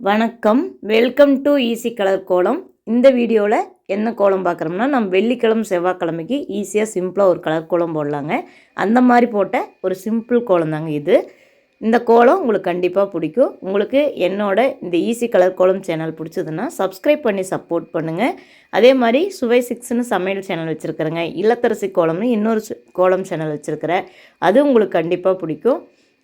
வணக்கம். Welcome to easy colour கோலம் இந்த வீடியோவில் என்ன கோலம் பார்க்குறோம்னா நம்ம வெள்ளிக்கிழமை செவ்வாய்க்கிழமைக்கு ஈஸியாக சிம்பிளாக ஒரு கலர் கோலம் போடலாங்க. அந்த மாதிரி போட்ட ஒரு சிம்பிள் கோலம் தாங்க இது. இந்த கோலம் உங்களுக்கு கண்டிப்பாக பிடிக்கும். உங்களுக்கு என்னோட இந்த ஈஸி கலர் கோலம் சேனல் பிடிச்சதுன்னா சப்ஸ்கிரைப் பண்ணி சப்போர்ட் பண்ணுங்கள் அதே மாதிரி சுவை சிக்ஸ்னு சமையல் சேனல் வச்சுருக்குறேங்க. இல்லத்தரசி கோலம்னு இன்னொரு கோலம் சேனல் வச்சுருக்கிறேன். அது உங்களுக்கு கண்டிப்பாக பிடிக்கும்.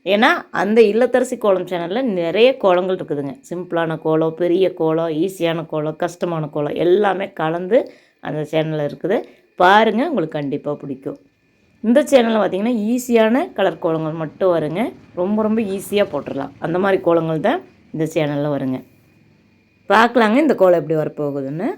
ஏன்னா அந்த இல்லத்தரசி கோலம் சேனலில் நிறைய கோலங்கள் இருக்குதுங்க. சிம்பிளான கோலம் பெரிய கோலம் ஈஸியான கோலம் கஷ்டமான கோலம் எல்லாமே கலந்து அந்த சேனலில் இருக்குது. பாருங்கள் உங்களுக்கு கண்டிப்பாக பிடிக்கும். இந்த சேனலில் பார்த்தீங்கன்னா ஈஸியான கலர் கோலங்கள் மட்டும் வருங்க. ரொம்ப ரொம்ப ஈஸியாக போட்டுடலாம். அந்த மாதிரி கோலங்கள் தான் இந்த சேனலில் வருங்க. பார்க்கலாங்க இந்த கோலம் எப்படி வரப்போகுதுன்னு.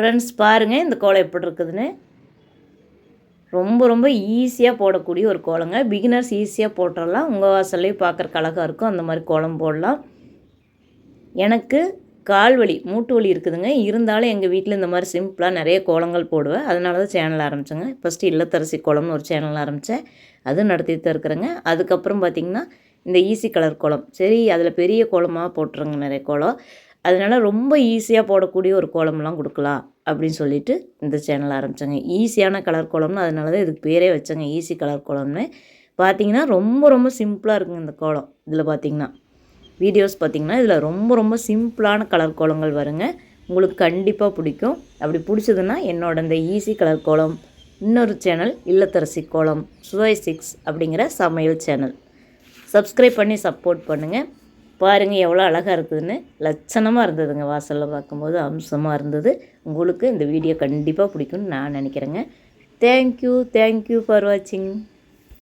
ஃப்ரெண்ட்ஸ் பாருங்கள் இந்த கோலம் எப்படி இருக்குதுன்னு. ரொம்ப ரொம்ப ஈஸியாக போடக்கூடிய ஒரு கோலங்க. பிகினர்ஸ் ஈஸியாக போட்டுடலாம் உங்கள் வாசல்லையும் பார்க்குறக்கு அழகாக இருக்கும். அந்த மாதிரி கோலம் போடலாம். எனக்கு கால் வலி மூட்டு வலி இருக்குதுங்க. இருந்தாலும் எங்கள் வீட்டில் இந்த மாதிரி சிம்பிளாக நிறைய கோலங்கள் போடுவேன். அதனால தான் சேனல் ஆரம்பித்தேங்க ஃபஸ்ட்டு இல்லத்தரசி கோலம்னு ஒரு சேனல் ஆரம்பித்தேன் அதுவும் நடத்திட்டு தான் இருக்கிறேங்க. அதுக்கப்புறம் பார்த்திங்கன்னா இந்த ஈஸி கலர் கோலம். சரி அதில் பெரிய கோலமாக போட்டுருங்க நிறைய கோலம். அதனால ரொம்ப ஈஸியாக போடக்கூடிய ஒரு கோலம்லாம் கொடுக்கலாம் அப்படின்னு சொல்லிட்டு இந்த சேனல் ஆரம்பித்தேங்க ஈஸியான கலர் கோலம்னு அதனால தான் இதுக்கு பேரே வச்சேங்க. ஈஸி கலர் கோலம்னு. பார்த்தீங்கன்னா ரொம்ப ரொம்ப சிம்பிளாக இருக்குங்க இந்த கோலம். இதில் பார்த்தீங்கன்னா வீடியோஸ் பார்த்தீங்கன்னா இதில் ரொம்ப ரொம்ப சிம்பிளான கலர் கோலங்கள் வருங்க. உங்களுக்கு கண்டிப்பாக பிடிக்கும். அப்படி பிடிச்சதுன்னா என்னோட இந்த ஈஸி கலர் கோலம் இன்னொரு சேனல் இல்லத்தரசி கோலம் சுவை சிக்ஸ் அப்படிங்கிற சமையல் சேனல் சப்ஸ்கிரைப் பண்ணி சப்போர்ட் பண்ணுங்கள் பாருங்கள் எவ்வளோ அழகாக இருக்குதுன்னு. லட்சணமாக இருந்ததுங்க வாசலில் பார்க்கும்போது. அம்சமாக இருந்தது. உங்களுக்கு இந்த வீடியோ கண்டிப்பாக பிடிக்கும்னு நான் நினைக்கிறேங்க. தேங்க்யூ தேங்க்யூ ஃபார் வாட்சிங்